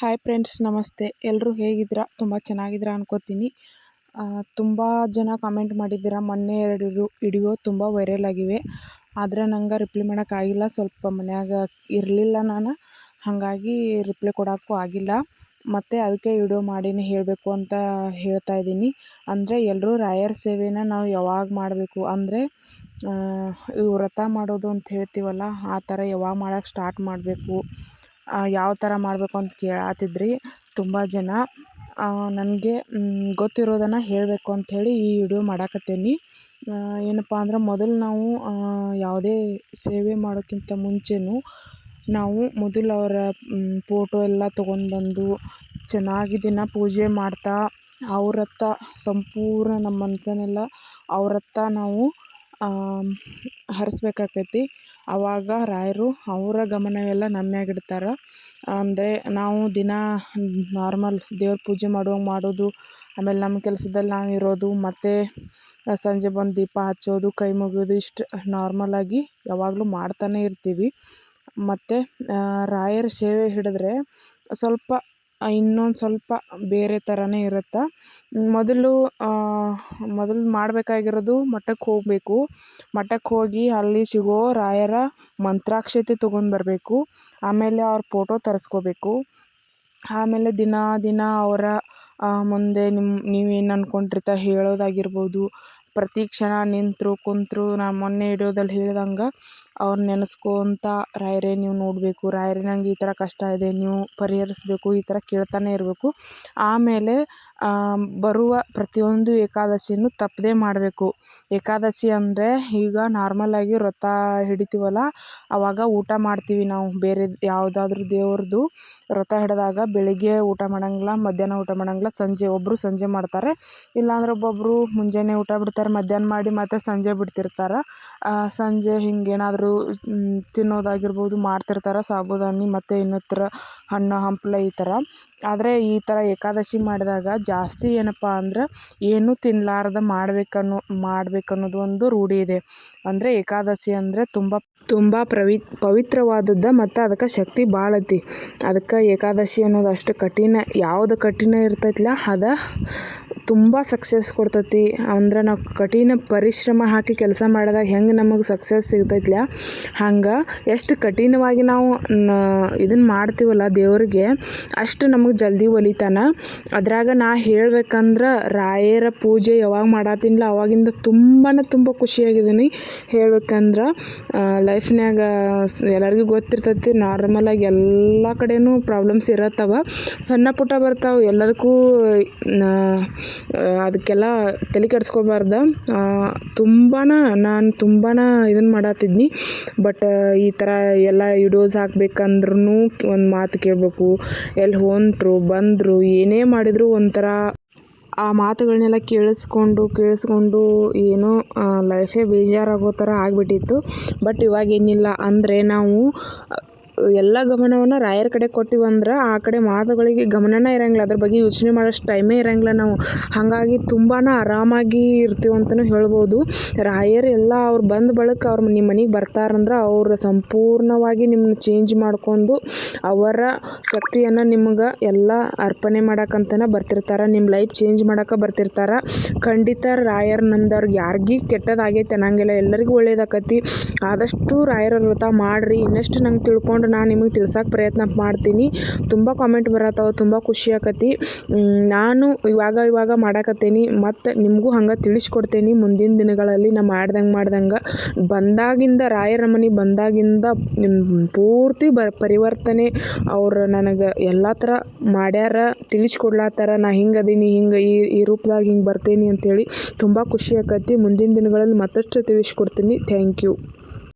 Hi friends ನಮಸ್ತೆ. ಎಲ್ಲರೂ ಹೇಗಿದ್ದೀರಾ? ತುಂಬ ಚೆನ್ನಾಗಿದ್ದೀರಾ ಅನ್ಕೋತೀನಿ. ತುಂಬ ಜನ ಕಮೆಂಟ್ ಮಾಡಿದ್ದೀರಾ. ಮೊನ್ನೆ ಎರಡು ವಿಡಿಯೋ ತುಂಬ ವೈರಲ್ ಆಗಿವೆ. ಆದರೆ ನಂಗೆ ರಿಪ್ಲೈ ಮಾಡೋಕ್ಕಾಗಿಲ್ಲ ಸ್ವಲ್ಪ ಮನ್ಯಾಗ ಇರಲಿಲ್ಲ ನಾನು. ಹಾಗಾಗಿ ರಿಪ್ಲೈ ಕೊಡೋಕ್ಕೂ ಆಗಿಲ್ಲ. ಮತ್ತು ಅದಕ್ಕೆ ವಿಡಿಯೋ ಮಾಡಿನೇ, ಹೇಳಬೇಕು ಅಂತ ಹೇಳ್ತಾ ಇದ್ದೀನಿ. ಅಂದರೆ ಎಲ್ಲರೂ ರಾಯರ ಸೇವೆನ ನಾವು ಯಾವಾಗ ಮಾಡಬೇಕು? ಅಂದರೆ ವ್ರತ ಮಾಡೋದು ಅಂತ ಹೇಳ್ತೀವಲ್ಲ, ಆ ಥರ ಯಾವಾಗ ಮಾಡೋಕ್ಕೆ ಸ್ಟಾರ್ಟ್ ಮಾಡಬೇಕು? ಯಾವ ಥರ ಮಾಡಬೇಕು ಅಂತ ಕೇಳಾತಿದ್ರಿ ತುಂಬ ಜನ. ನನಗೆ ಗೊತ್ತಿರೋದನ್ನು ಹೇಳಬೇಕು ಅಂಥೇಳಿ ಈ ವಿಡಿಯೋ ಮಾಡಕತ್ತೀನಿ. ಏನಪ್ಪ ಅಂದ್ರೆ ಮೊದಲು ನಾವು ಯಾವುದೇ ಸೇವೆ ಮಾಡೋಕ್ಕಿಂತ ಮುಂಚೆಯೂ ನಾವು ಮೊದಲು ಅವರ ಫೋಟೋ ಎಲ್ಲ ತೊಗೊಂಡು ಬಂದು ಚೆನ್ನಾಗಿ ದಿನ ಪೂಜೆ ಮಾಡ್ತಾ, ಅವರತ್ತ ಸಂಪೂರ್ಣ ನಮ್ಮ ಮನಸ್ಸನ್ನೆಲ್ಲ ಅವರತ್ತ ನಾವು ಹರಿಸ್ಬೇಕಾಕೈತಿ. ಆವಾಗ ರಾಯರು ಅವರ ಗಮನವೆಲ್ಲ ನಮ್ಮ ಮ್ಯಾಗ ಇಡ್ತಾರೆ ಅಂದರೆ ನಾವು ದಿನ ನಾರ್ಮಲ್ ದೇವ್ರ ಪೂಜೆ ಮಾಡುವಂಗೆ ಮಾಡೋದು, ಆಮೇಲೆ ನಮ್ಮ ಕೆಲ್ಸದಲ್ಲಿ ನಾವು ಇರೋದು, ಮತ್ತು ಸಂಜೆ ಬಂದು ದೀಪ ಹಚ್ಚೋದು, ಕೈ ಮುಗಿಯೋದು ಇಷ್ಟು ನಾರ್ಮಲಾಗಿ ಯಾವಾಗಲೂ ಮಾಡ್ತಾನೆ ಇರ್ತೀವಿ. ಮತ್ತು ರಾಯರ ಸೇವೆ ಹಿಡಿದ್ರೆ ಸ್ವಲ್ಪ, ಇನ್ನೊಂದು ಸ್ವಲ್ಪ ಬೇರೆ ಥರನೇ ಇರುತ್ತೆ. ಮೊದಲು ಮೊದಲು ಮಾಡಬೇಕಾಗಿರೋದು ಮಠಕ್ಕೆ ಹೋಗಬೇಕು. ಮಠಕ್ಕೆ ಹೋಗಿ ಅಲ್ಲಿ ಸಿಗೋ ರಾಯರ ಮಂತ್ರಾಕ್ಷತೆ ತೊಗೊಂಡು ಬರಬೇಕು. ಆಮೇಲೆ ಅವ್ರ ಫೋಟೋ ತರಿಸ್ಕೋಬೇಕು. ಆಮೇಲೆ ದಿನ ದಿನ ಅವರ ಮುಂದೆ ನಿಮ್ಮ ನೀವೇನು ಅಂದ್ಕೊಂಡಿರ್ತಾರೆ ಹೇಳೋದಾಗಿರ್ಬೋದು. ಪ್ರತಿ ಕ್ಷಣ ನಿಂತರು, ಕುಂತರು, ನಾ ಮೊನ್ನೆ ವಿಡಿಯೋದಲ್ಲಿ ಹೇಳ್ದಂಗೆ ಅವ್ರು ನೆನೆಸ್ಕೊತ ರಾಯರೇ ನೀವು ನೋಡಬೇಕು. ರಾಯರೇ ನಂಗೆ ಈ ಥರ ಕಷ್ಟ ಇದೆ, ನೀವು ಪರಿಹರಿಸಬೇಕು, ಈ ಥರ ಕೇಳ್ತಾನೆ ಇರಬೇಕು. ಆಮೇಲೆ ಬರುವ ಪ್ರತಿಯೊಂದು ಏಕಾದಶಿನೂ ತಪ್ಪದೇ ಮಾಡಬೇಕು. ಏಕಾದಶಿ ಅಂದರೆ ಈಗ ನಾರ್ಮಲಾಗಿ ವ್ರತ ಹಿಡಿತೀವಲ್ಲ ಆವಾಗ ಊಟ ಮಾಡ್ತೀವಿ ನಾವು. ಬೇರೆ ಯಾವುದಾದ್ರೂ ದೇವ್ರದ್ದು ವ್ರತ ಹಿಡಿದಾಗ ಬೆಳಿಗ್ಗೆ ಊಟ ಮಾಡೋಂಗಿಲ್ಲ, ಮಧ್ಯಾಹ್ನ ಊಟ ಮಾಡೋಂಗಿಲ್ಲ, ಸಂಜೆ ಒಬ್ಬರು ಸಂಜೆ ಮಾಡ್ತಾರೆ. ಇಲ್ಲಾಂದ್ರೆ ಒಬ್ಬೊಬ್ಬರು ಮುಂಜಾನೆ ಊಟ ಬಿಡ್ತಾರೆ, ಮಧ್ಯಾಹ್ನ ಮಾಡಿ ಮತ್ತೆ ಸಂಜೆ ಬಿಡ್ತಿರ್ತಾರೆ. ಸಂಜೆ ಹಿಂಗೇನಾದರೂ ತಿನ್ನೋದಾಗಿರ್ಬೋದು, ಮಾಡ್ತಿರ್ತಾರೆ ಸಾಬುದಾನಿ ಮತ್ತು ಇನ್ನಿತರ ಹಣ್ಣು, ಹಂಪಲು ಈ ಥರ ಆದರೆ ಈ ಥರ ಏಕಾದಶಿ ಮಾಡಿದಾಗ ಜಾಸ್ತಿ ಏನಪ್ಪ ಅಂದ್ರೆ ಏನೂ ತಿನ್ನಲಾರ್ದ ಮಾಡ್ಬೇಕನ್ನೋ ಮಾಡ್ಬೇಕನ್ನೋದು ಒಂದು ರೂಢಿ ಇದೆ. ಅಂದರೆ ಏಕಾದಶಿ ಅಂದರೆ ತುಂಬ ತುಂಬ ಪ್ರವಿ, ಪವಿತ್ರವಾದದ್ದು ಮತ್ತು ಅದಕ್ಕೆ ಶಕ್ತಿ ಭಾಳ ಐತಿ. ಅದಕ್ಕೆ ಏಕಾದಶಿ ಅನ್ನೋದು ಅಷ್ಟು ಕಠಿಣ, ಯಾವ್ದು ಕಠಿಣ ಇರ್ತೈತಲ್ಲ ಅದು ತುಂಬ ಸಕ್ಸಸ್ ಕೊಡ್ತೈತಿ. ಅಂದ್ರೆ ನಾವು ಕಠಿಣ ಪರಿಶ್ರಮ ಹಾಕಿ ಕೆಲಸ ಮಾಡಿದಾಗ ಹೆಂಗೆ ನಮಗೆ ಸಕ್ಸಸ್ ಸಿಗ್ತೈತ್ಲ ಹಂಗೆ ಎಷ್ಟು ಕಠಿಣವಾಗಿ ನಾವು ಇದನ್ನು ಮಾಡ್ತೀವಲ್ಲ ದೇವ್ರಿಗೆ, ಅಷ್ಟು ನಮಗೆ ಜಲ್ದಿ ಒಲಿತಾನೆ. ಅದ್ರಾಗ ನಾ ಹೇಳ್ಬೇಕಂದ್ರೆ ರಾಯರ ಪೂಜೆ ಯಾವಾಗ ಮಾಡತ್ತೀನಿಲ್ಲ ಅವಾಗಿಂದ ತುಂಬಾ ತುಂಬ ಖುಷಿಯಾಗಿದ್ದೀನಿ. ಹೇಳ್ಬೇಕಂದ್ರೆ ಲೈಫ್ನಾಗ ಎಲ್ಲರಿಗೂ ಗೊತ್ತಿರ್ತೈತಿ ನಾರ್ಮಲಾಗಿ ಎಲ್ಲ ಕಡೆಯೂ ಪ್ರಾಬ್ಲಮ್ಸ್ ಇರತ್ತವ. ಸಣ್ಣ ಪುಟ್ಟ ಬರ್ತಾವೆ ಎಲ್ಲದಕ್ಕೂ ಅದಕ್ಕೆಲ್ಲ ತಲೆ ಕೆಡ್ಸ್ಕೊಬಾರ್ದು. ತುಂಬಾ ನಾನು ತುಂಬಾ ಇದನ್ನು ಮಾಡತ್ತಿದ್ನಿ ಬಟ್ ಈ ಥರ ಎಲ್ಲ ವಿಡಿಯೋಸ್ ಹಾಕ್ಬೇಕಂದ್ರೂ ಒಂದು ಮಾತು ಕೇಳಬೇಕು. ಎಲ್ಲಿ ಹೊಂಟರು, ಬಂದರು, ಏನೇ ಮಾಡಿದರೂ ಒಂಥರ ಆ ಮಾತುಗಳನ್ನೆಲ್ಲ ಕೇಳಿಸ್ಕೊಂಡು ಕೇಳಿಸ್ಕೊಂಡು ಏನೋ ಲೈಫೇ ಬೇಜಾರಾಗೋ ಥರ ಆಗಿಬಿಟ್ಟಿತ್ತು. ಬಟ್ ಇವಾಗ ಏನಿಲ್ಲ ಅಂದರೆ ನಾವು ಎಲ್ಲ ಗಮನವನ್ನು ರಾಯರ ಕಡೆ ಕೊಟ್ಟಿವಂದ್ರೆ ಆ ಕಡೆ ಮಾತುಗಳಿಗೆ ಗಮನನೇ ಇರಂಗಿಲ್ಲ. ಅದ್ರ ಬಗ್ಗೆ ಯೋಚನೆ ಮಾಡೋಷ್ಟು ಟೈಮೇ ಇರಂಗಿಲ್ಲ ನಾವು. ಹಾಗಾಗಿ ತುಂಬಾ ಆರಾಮಾಗಿ ಇರ್ತೀವಿ ಅಂತಲೂ ಹೇಳ್ಬೋದು. ರಾಯರ್ ಎಲ್ಲ ಅವ್ರು ಬಂದ ಬಳಿಕ ಅವ್ರು ನಿಮ್ಮ ಮನೆಗೆ ಬರ್ತಾರಂದ್ರೆ ಅವ್ರು ಸಂಪೂರ್ಣವಾಗಿ ನಿಮ್ಮನ್ನ ಚೇಂಜ್ ಮಾಡ್ಕೊಂಡು ಅವರ ಶಕ್ತಿಯನ್ನು ನಿಮ್ಗೆ ಎಲ್ಲ ಅರ್ಪಣೆ ಮಾಡಕ್ಕಂತನೇ ಬರ್ತಿರ್ತಾರೆ. ನಿಮ್ಮ ಲೈಫ್ ಚೇಂಜ್ ಮಾಡಕ್ಕೆ ಬರ್ತಿರ್ತಾರೆ. ಖಂಡಿತ ರಾಯರ್ ನಮ್ದವ್ರಿಗೆ ಯಾರಿಗೆ ಕೆಟ್ಟದಾಗೈತೆ ಅನ್ನಂಗಿಲ್ಲ. ಎಲ್ಲರಿಗೂ ಒಳ್ಳೇದಾಕತಿ. ಆದಷ್ಟು ರಾಯರ ವ್ರತ ಮಾಡಿರಿ. ಇನ್ನಷ್ಟು ನಂಗೆ ತಿಳ್ಕೊಂಡು ನಾನು ನಿಮಗೆ ತಿಳ್ಸೋಕೆ ಪ್ರಯತ್ನ ಮಾಡ್ತೀನಿ. ತುಂಬ ಕಾಮೆಂಟ್ ಬರತ್ತವ, ತುಂಬ ಖುಷಿ ಆಕತಿ. ನಾನು ಇವಾಗ ಇವಾಗ ಮಾಡಾಕತ್ತೀನಿ, ಮತ್ತು ನಿಮಗೂ ಹಂಗೆ ತಿಳಿಸ್ಕೊಡ್ತೇನಿ ಮುಂದಿನ ದಿನಗಳಲ್ಲಿ ನಾ ಮಾಡ್ದಂಗೆ ಮಾಡ್ದಂಗೆ. ಬಂದಾಗಿಂದ ರಾಯರ ಮನೆ ಬಂದಾಗಿಂದ ಪೂರ್ತಿ ಬ ಪರಿವರ್ತನೆ ಅವ್ರು ನನಗೆ ಎಲ್ಲ ಥರ ಮಾಡ್ಯಾರ, ತಿಳಿಸ್ಕೊಡ್ಲಾತ್ತಾರ. ನಾ ಹಿಂಗೆ ಅದೀನಿ, ಹಿಂಗೆ ಈ ಈ ರೂಪದಾಗ ಹಿಂಗೆ ಬರ್ತೇನೆ ಅಂಥೇಳಿ ತುಂಬ ಖುಷಿ ಆಕತಿ. ಮುಂದಿನ ದಿನಗಳಲ್ಲಿ ಮತ್ತಷ್ಟು ತಿಳಿಸ್ಕೊಡ್ತೀನಿ. Thank you